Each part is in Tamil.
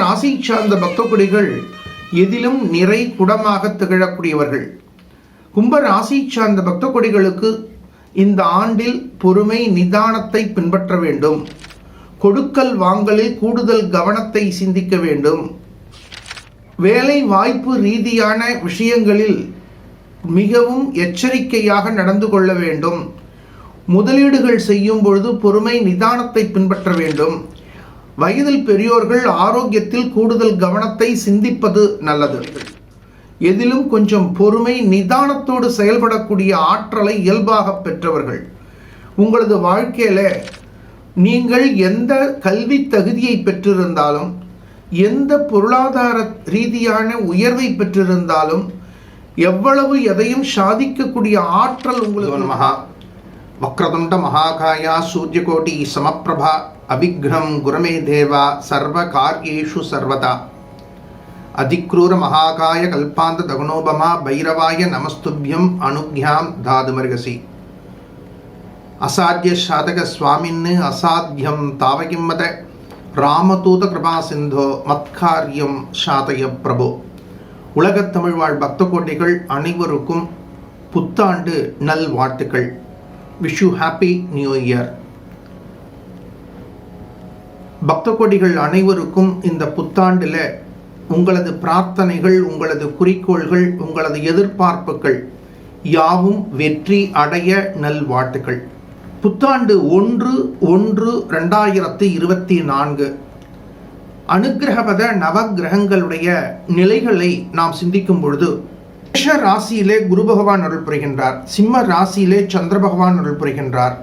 ராசி சார்ந்த பக்தகுடிகள் எதிலும் நிறை குடமாக திகழக்கூடியவர்கள். கும்ப ராசி சார்ந்த பக்தகுடிகளுக்கு இந்த ஆண்டில் பொறுமை நிதானத்தை பின்பற்ற வேண்டும். கொடுக்கல் வாங்கலில் கூடுதல் கவனத்தை சிந்திக்க வேண்டும். வேலை வாய்ப்பு ரீதியான விஷயங்களில் மிகவும் எச்சரிக்கையாக நடந்து கொள்ள வேண்டும். முதலீடுகள் செய்யும் பொழுது பொறுமை நிதானத்தை பின்பற்ற வேண்டும். வயதில் பெரியோர்கள் ஆரோக்கியத்தில் கூடுதல் கவனத்தை சிந்திப்பது நல்லது. எதிலும் கொஞ்சம் பொறுமை நிதானத்தோடு செயல்படக்கூடிய ஆற்றலை இயல்பாக பெற்றவர்கள். உங்களது வாழ்க்கையில் நீங்கள் எந்த கல்வி தகுதியை பெற்றிருந்தாலும் எந்த பொருளாதார ரீதியான உயர்வை பெற்றிருந்தாலும் எவ்வளவு எதையும் சாதிக்கக்கூடிய ஆற்றல் உங்களுக்கு மகா வக்ரதுண்ட மகாகாயா சூரியகோட்டி சமப்பிரபா அபிக்னம் குரமே தேவா சர்வ காரியேஷு சர்வதா. அதிக்ரூர மகாகாய கல்பாந்த தகுணோபமா பைரவாய நமஸ்துபியம் அனுக்யாம் தாதுமர்கசி அசாத்திய சாதக சுவாமின்னு அசாத்தியம் தாவகிம்மத. ராமதூத கிருபா சிந்தோ மத்காரியம் சாதய பிரபு. உலகத் தமிழ் வாழ் பக்த கோட்டைகள் அனைவருக்கும் புத்தாண்டு நல் வாழ்த்துக்கள் wish you happy new year. பக்த கோடிகள் அனைவருக்கும் இந்த புத்தாண்டில் உங்களது பிரார்த்தனைகள் உங்களது குறிக்கோள்கள் உங்களது எதிர்பார்ப்புகள் யாவும் வெற்றி அடைய நல்வாழ்த்துக்கள் புத்தாண்டு ஒன்று ஒன்று ரெண்டாயிரத்தி இருபத்தி நான்கு. அனுகிரகபத நவகிரகங்களுடைய நிலைகளை நாம் சிந்திக்கும் பொழுது மேஷ ராசியிலே குரு பகவான் அருள் புரிகின்றார் சிம்ம ராசியிலே சந்திர பகவான் அருள் புரிகின்றார்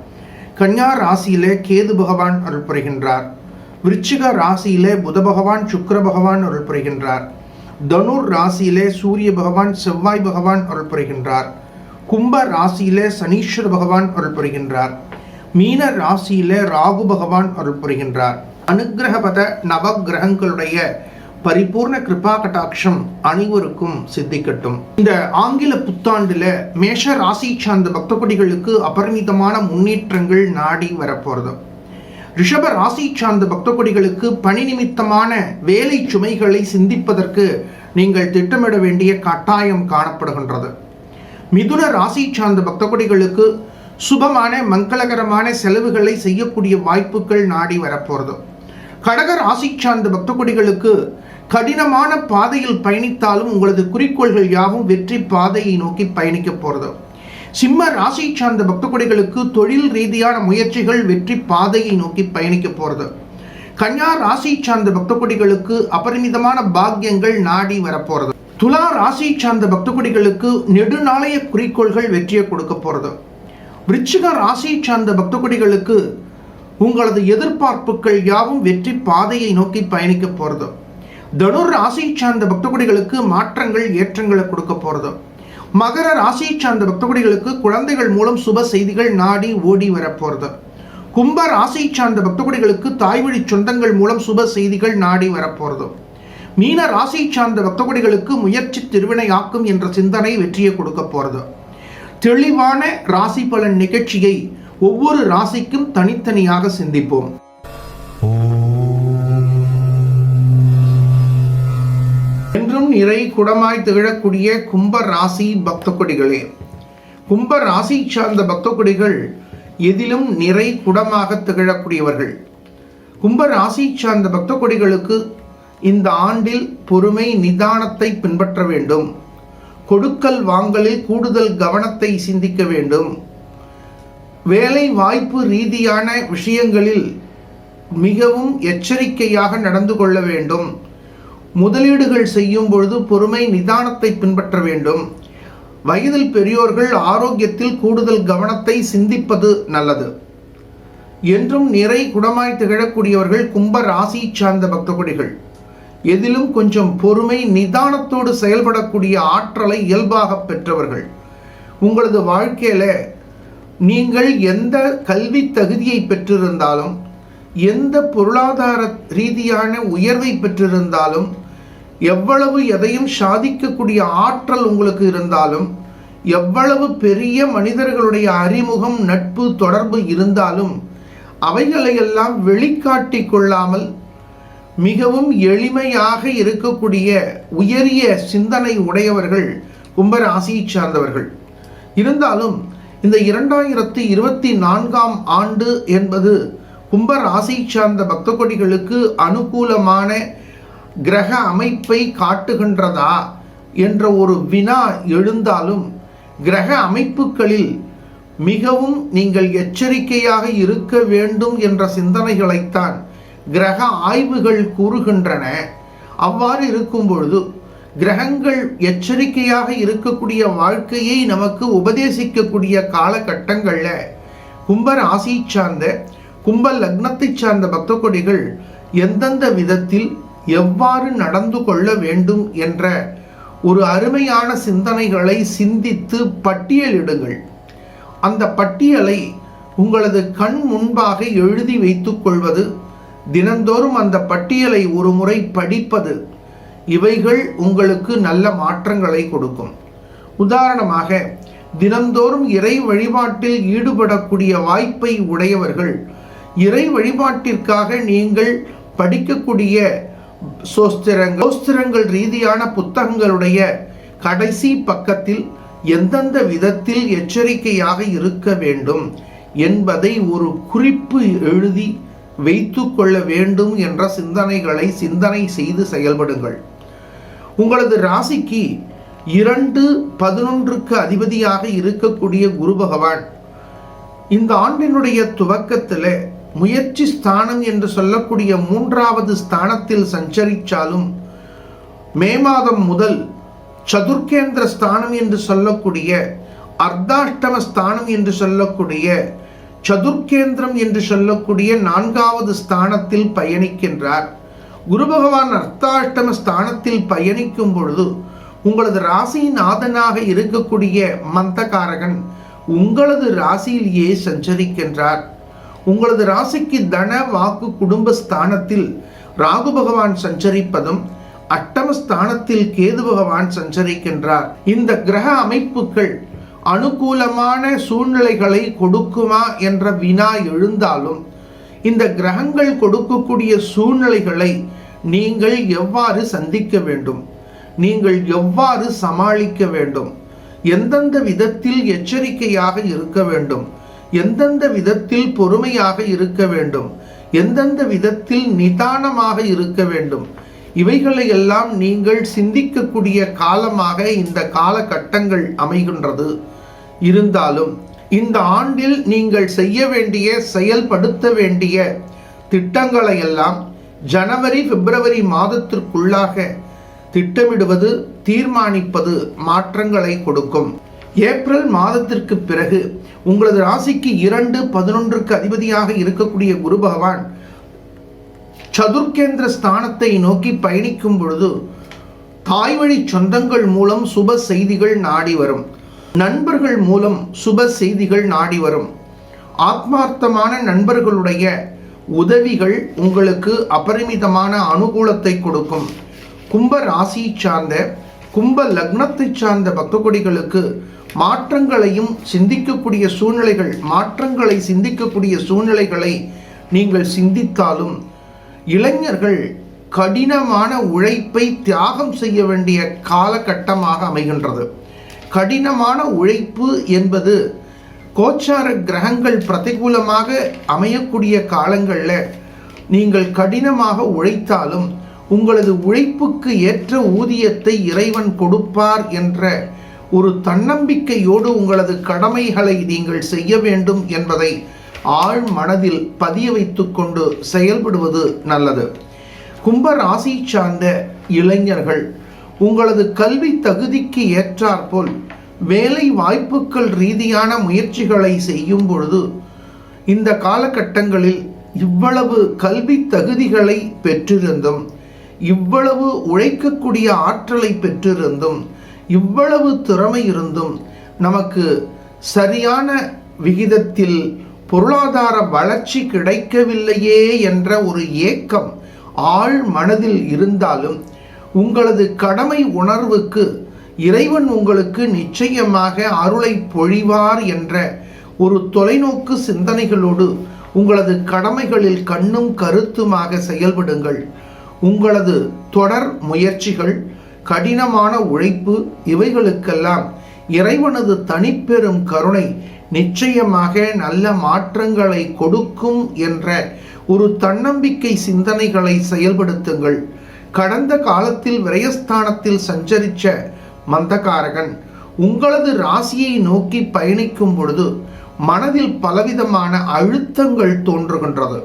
கன்யா ராசியிலே கேது பகவான் அருள் புரிகின்றார். விருச்சிக ராசியிலே புத பகவான் சுக்கர பகவான் அருள் புரிகின்றார். தனுர் ராசியிலே சூரிய பகவான் செவ்வாய் பகவான் அருள் புரிகின்றார். கும்ப ராசியிலே சனீஸ்வர பகவான் அருள் புரிகின்றார். மீன ராசியிலே ராகு பகவான் அருள் புரிகின்றார். அனுகிரகபத நவகிரகங்களுடைய பரிபூர்ண கிருபா கட்டாட்சம் அனைவருக்கும் சித்திக்கட்டும். இந்த ஆங்கில புத்தாண்டுல மேஷ ராசி சார்ந்த பக்தகுடிகளுக்கு அபரிமிதமான முன்னேற்றங்கள் நாடி வரப்போறது. ரிஷப ராசி சார்ந்த பக்தகுடிகளுக்கு பணி நிமித்தமான வேலை சுமைகளை சிந்திப்பதற்கு நீங்கள் திட்டமிட வேண்டிய கட்டாயம் காணப்படுகின்றது. மிதுன ராசி சார்ந்த பக்தகுடிகளுக்கு சுபமான மங்களகரமான செலவுகளை செய்யக்கூடிய வாய்ப்புகள் நாடி வரப்போகிறது கடக ராசி சார்ந்த பக்தகுடிகளுக்கு கடினமான பாதையில் பயணித்தாலும் உங்களது குறிக்கோள்கள் யாவும் வெற்றி பாதையை நோக்கி பயணிக்க போகிறது சிம்ம ராசி சார்ந்த பக்தகுடிகளுக்கு தொழில் ரீதியான முயற்சிகள் வெற்றி பாதையை நோக்கி பயணிக்க போறது. கன்யா ராசி சார்ந்த பக்தகுடிகளுக்கு அபரிமிதமான பாக்கியங்கள் நாடி வரப்போறது. துலா ராசி சார்ந்த பக்தகுடிகளுக்கு நெடுநாளைய குறிக்கோள்கள் வெற்றியை கொடுக்க போறது. விருச்சிக ராசி சார்ந்த பக்தகுடிகளுக்கு உங்களது எதிர்பார்ப்புகள் யாவும் வெற்றி பாதையை நோக்கி பயணிக்க போறது. தனுர் ராசி சார்ந்த பக்தகுடிகளுக்கு மாற்றங்கள் ஏற்றங்களை கொடுக்க போறது. மகர ராசி சார்ந்த பக்தகுடிகளுக்கு குழந்தைகள் மூலம் சுப செய்திகள் நாடி ஓடி வரப்போகிறது கும்ப ராசி சார்ந்த பக்தகுடிகளுக்கு தாய்வழி சொந்தங்கள் மூலம் சுப செய்திகள் நாடி வரப்போகிறது மீன ராசி சார்ந்த பக்தகுடிகளுக்கு முயற்சி திருவினையாக்கும் என்ற சிந்தனை வெற்றியை கொடுக்க போகிறது தெளிவான ராசி பலன் நிகழ்ச்சியை ஒவ்வொரு ராசிக்கும் தனித்தனியாக சிந்திப்போம். நிறை குடமாய் திகழக்கூடிய கும்ப ராசி பக்த கொடிகளே கும்ப ராசி சார்ந்த பக்த கொடிகள் எதிலும் நிறை குடமாக திகழக்கூடியவர்கள். கும்ப ராசி சார்ந்த பக்த கொடிகளுக்கு இந்த ஆண்டில் பொறுமை நிதானத்தை பின்பற்ற வேண்டும். கொடுக்கல் வாங்கலில் கூடுதல் கவனத்தை சிந்திக்க வேண்டும். வேலை வாய்ப்பு ரீதியான விஷயங்களில் மிகவும் எச்சரிக்கையாக நடந்து கொள்ள வேண்டும். முதலீடுகள் செய்யும் பொழுது பொறுமை நிதானத்தை பின்பற்ற வேண்டும். வயதில் பெரியோர்கள் ஆரோக்கியத்தில் கூடுதல் கவனத்தை சிந்திப்பது நல்லது. என்றும் நிறை குடமாய் திகழக்கூடியவர்கள் கும்ப ராசி சார்ந்த பக்தகுடிகள். எதிலும் கொஞ்சம் பொறுமை நிதானத்தோடு செயல்படக்கூடிய ஆற்றலை இயல்பாக பெற்றவர்கள். உங்களது வாழ்க்கையில் நீங்கள் எந்த கல்வி தகுதியை பெற்றிருந்தாலும் எந்த பொருளாதார ரீதியான உயர்வை பெற்றிருந்தாலும் எவ்வளவு எதையும் சாதிக்கக்கூடிய ஆற்றல் உங்களுக்கு இருந்தாலும் எவ்வளவு பெரிய மனிதர்களுடைய அறிமுகம் நட்பு தொடர்பு இருந்தாலும் அவைகளையெல்லாம் வெளிக்காட்டி கொள்ளாமல் மிகவும் எளிமையாக இருக்கக்கூடிய உயரிய சிந்தனை உடையவர்கள் கும்பராசியை சார்ந்தவர்கள். இருந்தாலும் இந்த இரண்டாயிரத்தி இருபத்தி நான்காம் ஆண்டு என்பது கும்பராசி சார்ந்த பக்த கொடிகளுக்கு அனுகூலமான கிரக அமைப்பை காட்டுகின்றதா என்ற ஒரு வினா எழுந்தாலும் கிரக அமைப்புகளில் மிகவும் நீங்கள் எச்சரிக்கையாக இருக்க வேண்டும் என்ற சிந்தனைகளைத்தான் கிரக ஆய்வுகள் கூறுகின்றன. அவ்வாறு இருக்கும் பொழுது கிரகங்கள் எச்சரிக்கையாக இருக்கக்கூடிய வாழ்க்கையை நமக்கு உபதேசிக்கக்கூடிய காலகட்டங்களில் கும்ப ராசி சார்ந்த கும்ப லக்னத்தை சார்ந்த பக்த கொடிகள் எந்தெந்த விதத்தில் எவ்வாறு நடந்து கொள்ள வேண்டும் என்ற ஒரு அருமையான சிந்தனைகளை சிந்தித்து பட்டியலிடுங்கள். அந்த பட்டியலை உங்களது கண் முன்பாக எழுதி வைத்துக் கொள்வது தினந்தோறும் அந்த பட்டியலை ஒரு முறை படிப்பது இவைகள் உங்களுக்கு நல்ல மாற்றங்களை கொடுக்கும். உதாரணமாக தினந்தோறும் இறை வழிபாட்டில் ஈடுபடக்கூடிய வாய்ப்பை உடையவர்கள் இறை வழிபாட்டிற்காக நீங்கள் படிக்கக்கூடிய சோஸ்திரங்கள் சோஸ்திரங்கள் ரீதியான புத்தகங்களுடைய கடைசி பக்கத்தில் எந்தெந்த விதத்தில் எச்சரிக்கையாக இருக்க வேண்டும் என்பதை ஒரு குறிப்பு எழுதி வைத்து கொள்ள வேண்டும் என்ற சிந்தனைகளை சிந்தனை செய்து செயல்படுங்கள். உங்களது ராசிக்கு இரண்டு பதினொன்றுக்கு அதிபதியாக இருக்கக்கூடிய குரு பகவான் இந்த ஆண்டினுடைய துவக்கத்தில் முயற்சி ஸ்தானம் என்று சொல்லக்கூடிய மூன்றாவது ஸ்தானத்தில் சஞ்சரித்தாலும் மே மாதம் முதல் சதுர்கேந்திர ஸ்தானம் என்று சொல்லக்கூடிய அர்த்தாஷ்டம ஸ்தானம் என்று சொல்லக்கூடிய சதுர்கேந்திரம் என்று சொல்லக்கூடிய நான்காவது ஸ்தானத்தில் பயணிக்கின்றார். குரு பகவான் அர்த்தாஷ்டம ஸ்தானத்தில் பயணிக்கும் பொழுது உங்களது ராசியின் ஆதனாக இருக்கக்கூடிய மந்தகாரகன் உங்களது ராசியிலேயே சஞ்சரிக்கின்றார். உங்களது ராசிக்கு தன வாக்கு குடும்ப ஸ்தானத்தில் ராகு பகவான் சஞ்சரிப்பதும் அட்டமஸ்தானத்தில் கேது பகவான் சஞ்சரிக்கின்றார். இந்த கிரக அமைப்புகள் அனுகூலமான சூழ்நிலைகளை கொடுக்குமா என்ற வினா எழுந்தாலும் இந்த கிரகங்கள் கொடுக்கக்கூடிய சூழ்நிலைகளை நீங்கள் எவ்வாறு சந்திக்க வேண்டும்? நீங்கள் எவ்வாறு சமாளிக்க வேண்டும்? எந்தெந்த விதத்தில் எச்சரிக்கையாக இருக்க வேண்டும்? எந்தெந்த விதத்தில் பொறுமையாக இருக்க வேண்டும்? எந்தெந்த விதத்தில் நிதானமாக இருக்க வேண்டும்? இவைகளை எல்லாம் நீங்கள் சிந்திக்கக்கூடிய காலமாக இந்த காலகட்டங்கள் அமைகின்றது. இருந்தாலும் இந்த ஆண்டில் நீங்கள் செய்ய வேண்டிய செயல்படுத்த வேண்டிய திட்டங்களை எல்லாம் ஜனவரி பிப்ரவரி மாதத்திற்குள்ளாக திட்டமிடுவது தீர்மானிப்பது மாற்றங்களை கொடுக்கும். ஏப்ரல் மாதத்திற்கு பிறகு உங்களது ராசிக்கு இரண்டு பதினொன்றுக்கு அதிபதியாக இருக்கக்கூடிய குரு பகவான் சதுர்கேந்திர ஸ்தானத்தை நோக்கி பயணிக்கும் பொழுது தாய்வழி சொந்தங்கள் மூலம் சுப செய்திகள் நாடி வரும். நண்பர்கள் மூலம் சுப செய்திகள் நாடி வரும். ஆத்மார்த்தமான நண்பர்களுடைய உதவிகள் உங்களுக்கு அபரிமிதமான அனுகூலத்தை கொடுக்கும். கும்ப ராசியை சார்ந்த கும்ப லக்னத்தை சார்ந்த பக்த கொடிகளுக்கு மாற்றங்களையும் சிந்திக்கக்கூடிய சூழ்நிலைகள் மாற்றங்களை சிந்திக்கக்கூடிய சூழ்நிலைகளை நீங்கள் சிந்தித்தாலும் இளைஞர்கள் கடினமான உழைப்பை தியாகம் செய்ய வேண்டிய காலகட்டமாக அமைகின்றது. கடினமான உழைப்பு என்பது கோச்சார கிரகங்கள் பிரதிகூலமாக அமையக்கூடிய காலங்களில் நீங்கள் கடினமாக உழைத்தாலும் உங்களது உழைப்புக்கு ஏற்ற ஊதியத்தை இறைவன் கொடுப்பார் என்ற ஒரு தன்னம்பிக்கையோடு உங்களது கடமைகளை நீங்கள் செய்ய வேண்டும் என்பதை ஆழ் மனதில் பதிய வைத்துக்கொண்டு செயல்படுவது நல்லது. கும்ப ராசி சார்ந்த இளைஞர்கள் உங்களது கல்வி தகுதிக்கு ஏற்றாற்போல் வேலை வாய்ப்புகள் ரீதியான முயற்சிகளை செய்யும் பொழுது இந்த காலகட்டங்களில் இவ்வளவு கல்வி தகுதிகளை பெற்றிருந்தும் இவ்வளவு உழைக்கக்கூடிய ஆற்றலை பெற்றிருந்தும் இவ்வளவு திறமை இருந்தும் நமக்கு சரியான விகிதத்தில் பொருளாதார வளர்ச்சி கிடைக்கவில்லையே என்ற ஒரு ஏக்கம் ஆழ் மனதில் இருந்தாலும் உங்களது கடமை உணர்வுக்கு இறைவன் உங்களுக்கு நிச்சயமாக அருளை பொழிவார் என்ற ஒரு தொலைநோக்கு சிந்தனைகளோடு உங்களது கடமைகளில் கண்ணும் கருத்துமாக செயல்படுங்கள். உங்களது தொடர் முயற்சிகள் கடினமான உழைப்பு இவைகளுக்கெல்லாம் இறைவனது தனிப்பெரும் கருணை நிச்சயமாக நல்ல மாற்றங்களை கொடுக்கும் என்ற ஒரு தன்னம்பிக்கை சிந்தனைகளை செயல்படுத்துங்கள். கடந்த காலத்தில் விரயஸ்தானத்தில் சஞ்சரித்த மந்தகாரகன் உங்களது ராசியை நோக்கி பயணிக்கும் பொழுது மனதில் பலவிதமான அழுத்தங்கள் தோன்றுகின்றது.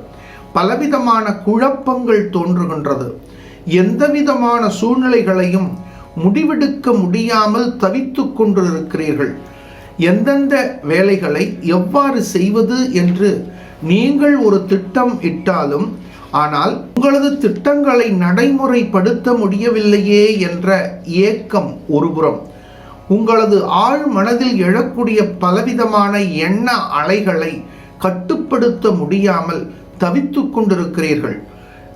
பலவிதமான குழப்பங்கள் தோன்றுகின்றது. எந்தவிதமான சூழ்நிலைகளையும் முடிவெடுக்க முடியாமல் தவித்து கொண்டிருக்கிறீர்கள். எந்தெந்த வேலைகளை எவ்வாறு செய்வது என்று நீங்கள் ஒரு திட்டம் இட்டாலும் ஆனால் உங்களது திட்டங்களை நடைமுறைப்படுத்த முடியவில்லையே என்ற ஏக்கம் ஒருபுறம் உங்களது ஆழ் மனதில் எழக்கூடிய பலவிதமான எண்ண அலைகளை கட்டுப்படுத்த முடியாமல் தவித்துக் கொண்டிருக்கிறீர்கள்.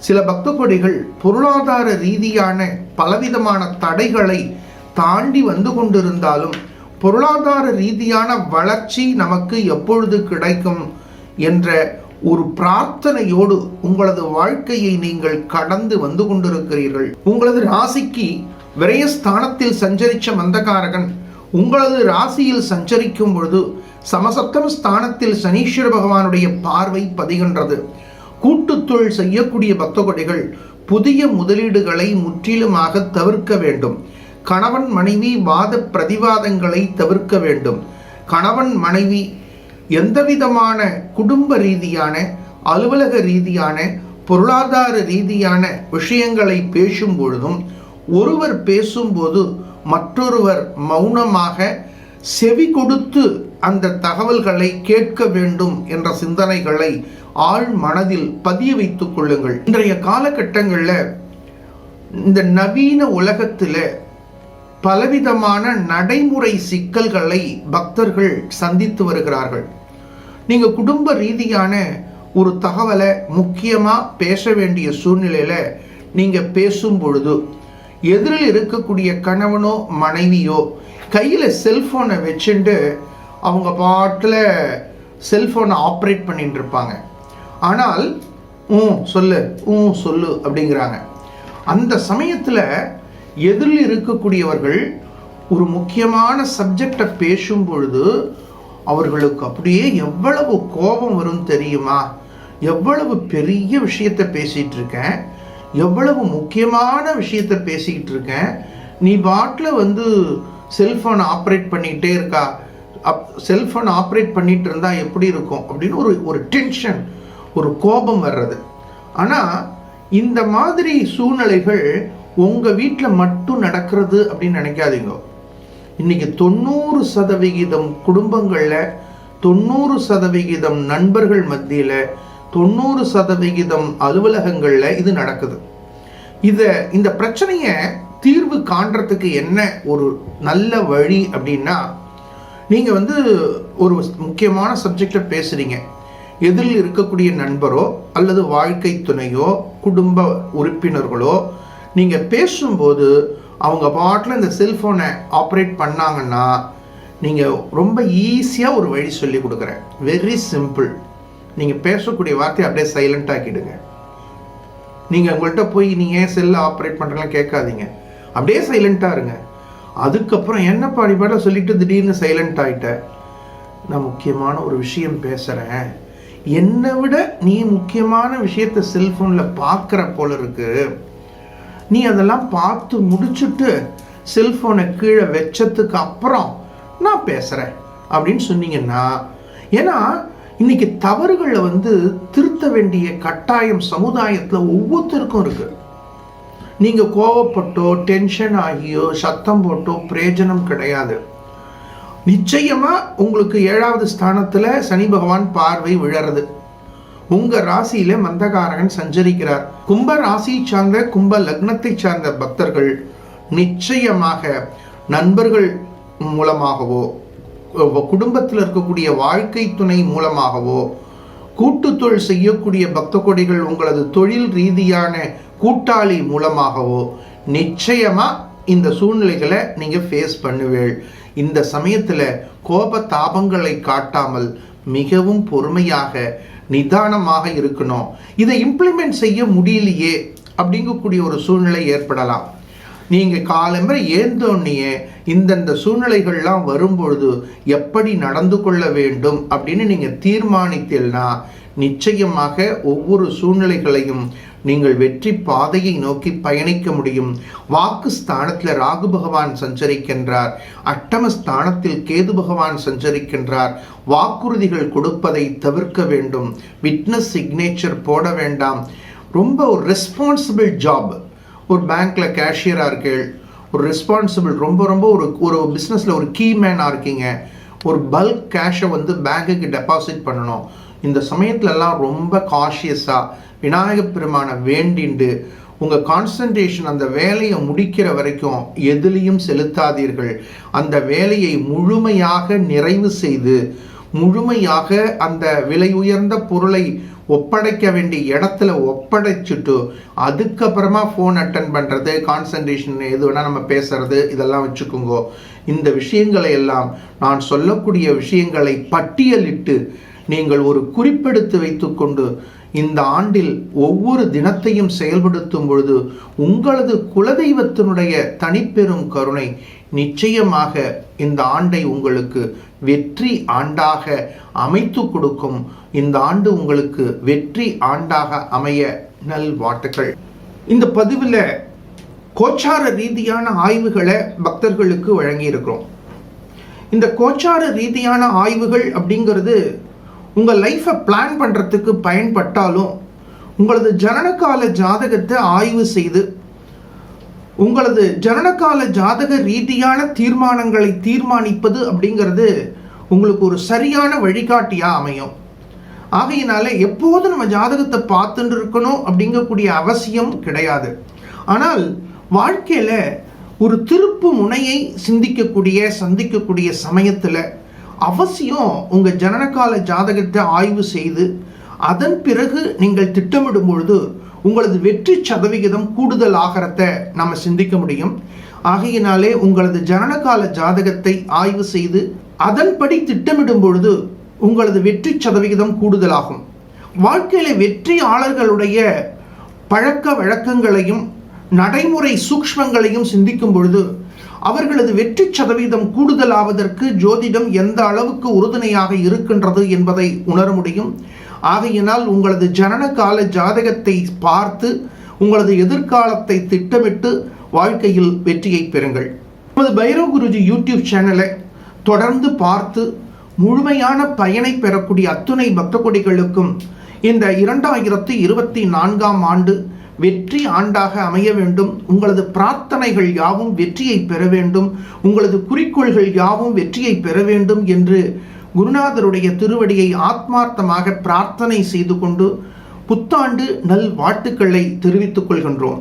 சில பக்த கொடிகள் பொருளாதார ரீதியான பலவிதமான தடைகளை தாண்டி வந்து கொண்டிருந்தாலும் பொருளாதார ரீதியான வளர்ச்சி நமக்கு எப்பொழுது கிடைக்கும் என்ற ஒரு பிரார்த்தனையோடு உங்களது வாழ்க்கையை நீங்கள் கடந்து வந்து கொண்டிருக்கிறீர்கள். உங்களது ராசிக்கு விரயஸ்தானத்தில் சஞ்சரித்த மந்தகாரகன் உங்களது ராசியில் சஞ்சரிக்கும் பொழுது சமசப்தம் ஸ்தானத்தில் சனீஸ்வர பகவானுடைய பார்வை பதிகின்றது. கூட்டுத்தொழில் செய்யக்கூடிய பக்தகொடிகள் புதிய முதலீடுகளை முற்றிலுமாக தவிர்க்க வேண்டும். கணவன் மனைவி வாத பிரதிவாதங்களை தவிர்க்க வேண்டும். கணவன் மனைவி எந்தவிதமான குடும்ப ரீதியான அலுவலக ரீதியான பொருளாதார ரீதியான விஷயங்களை பேசும் பொழுதும் ஒருவர் பேசும்போது மற்றொருவர் மௌனமாக செவி கொடுத்து அந்த தகவல்களை கேட்க வேண்டும் என்ற சிந்தனைகளை ஆழ் மனதில் பதிய வைத்துக் கொள்ளுங்கள். இன்றைய காலகட்டங்களில் இந்த நவீன உலகத்தில் பலவிதமான நடைமுறை சிக்கல்களை பக்தர்கள் சந்தித்து வருகிறார்கள். நீங்கள் குடும்ப ரீதியான ஒரு தகவலை முக்கியமாக பேச வேண்டிய சூழ்நிலையில் நீங்கள் பேசும் பொழுது எதிரில் இருக்கக்கூடிய கணவனோ மனைவியோ கையில் செல்ஃபோனை வச்சுட்டு அவங்க பாட்டில் செல்ஃபோனை ஆப்ரேட் பண்ணிட்டு இருப்பாங்க ஆனால் ஊ சொல்லு ஊ சொல்லு அப்படிங்கிறாங்க. அந்த சமயத்தில் எதிரில் இருக்கக்கூடியவர்கள் ஒரு முக்கியமான சப்ஜெக்டை பேசும் பொழுது அவர்களுக்கு அப்படியே எவ்வளவு கோபம் வரும் தெரியுமா? எவ்வளவு பெரிய விஷயத்தை பேசிகிட்டு இருக்கேன்? எவ்வளவு முக்கியமான விஷயத்த பேசிக்கிட்டு இருக்கேன்? நீ பாட்டில் வந்து செல்ஃபோனை ஆப்ரேட் பண்ணிக்கிட்டே இருக்கா? அப் செல்ஃபோன் ஆப்ரேட் பண்ணிட்டு இருந்தால் எப்படி இருக்கும் அப்படின்னு ஒரு ஒரு டென்ஷன் ஒரு கோபம் வர்றது. ஆனால் இந்த மாதிரி சூழ்நிலைகள் உங்கள் வீட்டில் மட்டும் நடக்கிறது அப்படின்னு நினைக்காதீங்க. இன்னைக்கு தொண்ணூறு சதவிகிதம் குடும்பங்களில் தொண்ணூறு சதவிகிதம் நண்பர்கள் மத்தியில் தொண்ணூறு சதவிகிதம் அலுவலகங்களில் இது நடக்குது. இதை இந்த பிரச்சனையை தீர்வு காண்றதுக்கு என்ன ஒரு நல்ல வழி அப்படின்னா நீங்கள் வந்து ஒரு முக்கியமான சப்ஜெக்டை பேசுகிறீங்க எதிரில் இருக்கக்கூடிய நண்பரோ அல்லது வாழ்க்கை துணையோ குடும்ப உறுப்பினர்களோ நீங்கள் பேசும்போது அவங்க பாட்டில் இந்த செல்ஃபோனை ஆப்ரேட் பண்ணாங்கன்னா நீங்கள் ரொம்ப ஈஸியாக ஒரு வழி சொல்லி கொடுக்குறேன். வெரி சிம்பிள் நீங்கள் பேசக்கூடிய வார்த்தையை அப்படியே சைலண்ட் ஆக்கிடுங்க. நீங்கள் உங்கள்கிட்ட போய் நீங்கள் ஏன் செல்லை ஆப்ரேட் பண்ணுறலாம் கேட்காதீங்க. அப்படியே சைலண்ட்டாக இருங்க. அதுக்கப்புறம் என்ன பாடிப்பாட சொல்லிட்டு திடீர்னு சைலண்ட் ஆகிட்ட நான் முக்கியமான ஒரு விஷயம் பேசுகிறேன் என்னை விட நீ முக்கியமான விஷயத்த செல்ஃபோனில் பார்க்குற போல இருக்கு. நீ அதெல்லாம் பார்த்து முடிச்சுட்டு செல்ஃபோனை கீழே வச்சதுக்கு அப்புறம் நான் பேசுகிறேன் அப்படின்னு சொன்னீங்கன்னா ஏன்னா இன்னைக்கு தவறுகளை வந்து திருத்த வேண்டிய கட்டாயம் சமுதாயத்தில் ஒவ்வொருத்தருக்கும் இருக்குது நீங்கள் கோவப்பட்டோ டென்ஷன் ஆகியோ சத்தம் போட்டோ பிரயோஜனம் கிடையாது. நிச்சயமாக உங்களுக்கு ஏழாவது ஸ்தானத்தில் சனி பகவான் பார்வை விழறது. உங்கள் ராசியில மந்தகாரகன் சஞ்சரிக்கிறார். கும்ப ராசியை சார்ந்த கும்ப லக்னத்தை சார்ந்த பக்தர்கள் நிச்சயமாக நண்பர்கள் மூலமாகவோ குடும்பத்தில் இருக்கக்கூடிய வாழ்க்கை துணை மூலமாகவோ கூட்டு தொழில் செய்யக்கூடிய பக்த கொடிகள் உங்களது தொழில் ரீதியான கூட்டாளி மூலமாகவோ நிச்சயமாக இந்த சூழ்நிலைகளை நீங்கள் ஃபேஸ் பண்ணுவீள் இந்த சமயத்தில் கோப தாபங்களை காட்டாமல் மிகவும் பொறுமையாக நிதானமாக இருக்கணும். இதை இம்ப்ளிமெண்ட் செய்ய முடியலையே அப்படிங்கக்கூடிய ஒரு சூழ்நிலை ஏற்படலாம். நீங்கள் காலம்பரை ஏந்தோன்னையே இந்தந்த சூழ்நிலைகள்லாம் வரும்பொழுது எப்படி நடந்து கொள்ள வேண்டும் அப்படின்னு நீங்கள் தீர்மானித்தீங்கன்னா நிச்சயமாக ஒவ்வொரு சூழ்நிலைகளையும் நீங்கள் வெற்றி பாதையை நோக்கி பயணிக்க முடியும். வாக்கு ஸ்தானத்தில் ராகு பகவான் சஞ்சரிக்கின்றார். அட்டம ஸ்தானத்தில் கேது பகவான் சஞ்சரிக்கின்றார். வாக்குறுதிகள் கொடுப்பதை தவிர்க்க வேண்டும். விட்னஸ் சிக்னேச்சர் போட வேண்டாம். ரொம்ப ஒரு ரெஸ்பான்சிபிள் ஜாப் ஒரு பேங்க்கில் கேஷியராக இருக்கீள் ஒரு ரெஸ்பான்சிபிள் ரொம்ப ரொம்ப ஒரு ஒரு பிஸ்னஸில் ஒரு கீ மேனாக இருக்கீங்க ஒரு பல்க் கேஷை வந்து பேங்க்குக்கு டெபாசிட் பண்ணணும். இந்த சமயத்துலலாம் ரொம்ப காஷியஸாக விநாயகப் பெருமானை வேண்டிண்டு உங்கள் கான்சன்ட்ரேஷன் அந்த வேலையை முடிக்கிற வரைக்கும் எதுலேயும் செலுத்தாதீர்கள். அந்த வேலையை முழுமையாக நிறைவு செய்து முழுமையாக அந்த விலை உயர்ந்த பொருளை ஒப்படைக்க வேண்டிய இடத்துல ஒப்படைச்சிட்டு அதுக்கப்புறமா ஃபோன் அட்டன் பண்ணுறது கான்சன்ட்ரேஷன் எது வேணால் நம்ம பேசுறது இதெல்லாம் வச்சுக்கோங்க. இந்த விஷயங்களை எல்லாம் நான் சொல்லக்கூடிய விஷயங்களை பட்டியலிட்டு நீங்கள் ஒரு குறிப்பெடுத்து வைத்துக்கொண்டு இந்த ஆண்டில் ஒவ்வொரு தினத்தையும் செயல்படுத்தும் பொழுது உங்களது குலதெய்வத்தினுடைய தனிப்பெரும் கருணை நிச்சயமாக இந்த ஆண்டை உங்களுக்கு வெற்றி ஆண்டாக அமைத்து கொடுக்கும். இந்த ஆண்டு உங்களுக்கு வெற்றி ஆண்டாக அமைய நல் வாட்டுகள் இந்த பதிவில் கோச்சார ரீதியான ஆய்வுகளை பக்தர்களுக்கு வழங்கியிருக்கிறோம். இந்த கோச்சார ரீதியான ஆய்வுகள் அப்படிங்கிறது உங்கள் லைஃப்பை பிளான் பண்ணுறதுக்கு பயன்பட்டாலும் உங்களது ஜனனகால ஜாதகத்தை ஆய்வு செய்து உங்களது ஜனனகால ஜாதக ரீதியான தீர்மானங்களை தீர்மானிப்பது அப்படிங்கிறது உங்களுக்கு ஒரு சரியான வழிகாட்டியாக அமையும். ஆகையினால எப்போதும் நம்ம ஜாதகத்தை பார்த்துட்டு இருக்கணும் அப்படிங்கக்கூடிய அவசியம் கிடையாது. ஆனால் வாழ்க்கையில் ஒரு திருப்பு முனையை சிந்திக்கக்கூடிய சந்திக்கக்கூடிய சமயத்தில் அவசியம் உங்கள் ஜனனகால ஜாதகத்தை ஆய்வு செய்து அதன் பிறகு நீங்கள் திட்டமிடும் பொழுது உங்களது வெற்றி சதவிகிதம் கூடுதல் ஆகிறத நம்ம சிந்திக்க முடியும். ஆகையினாலே உங்களது ஜனனகால ஜாதகத்தை ஆய்வு செய்து அதன்படி திட்டமிடும் பொழுது உங்களது வெற்றி சதவிகிதம் கூடுதலாகும். வாழ்க்கையில வெற்றியாளர்களுடைய பழக்க வழக்கங்களையும் நடைமுறை சூக்ஷ்மங்களையும் சிந்திக்கும் பொழுது அவர்களது வெற்றி சதவீதம் கூடுதலாவதற்கு ஜோதிடம் எந்த அளவுக்கு உறுதுணையாக இருக்கின்றது என்பதை உணர முடியும். ஆகையினால் உங்களது ஜனன கால ஜாதகத்தை பார்த்து உங்களது எதிர்காலத்தை திட்டமிட்டு வாழ்க்கையில் வெற்றியை பெறுங்கள். நமது பைரவ் குருஜி யூடியூப் சேனலை தொடர்ந்து பார்த்து முழுமையான பயனை பெறக்கூடிய அத்துணை பக்த கொடிகளுக்கும் இந்த இரண்டாயிரத்தி இருபத்தி நான்காம் ஆண்டு வெற்றி ஆண்டாக அமைய வேண்டும். உங்களது பிரார்த்தனைகள் யாவும் வெற்றியை பெற வேண்டும். உங்களது குறிக்கோள்கள் யாவும் வெற்றியை பெற வேண்டும் என்று குருநாதருடைய திருவடியை ஆத்மார்த்தமாக பிரார்த்தனை செய்து கொண்டு புத்தாண்டு நல் வாழ்த்துக்களை தெரிவித்துக் கொள்கின்றோம்.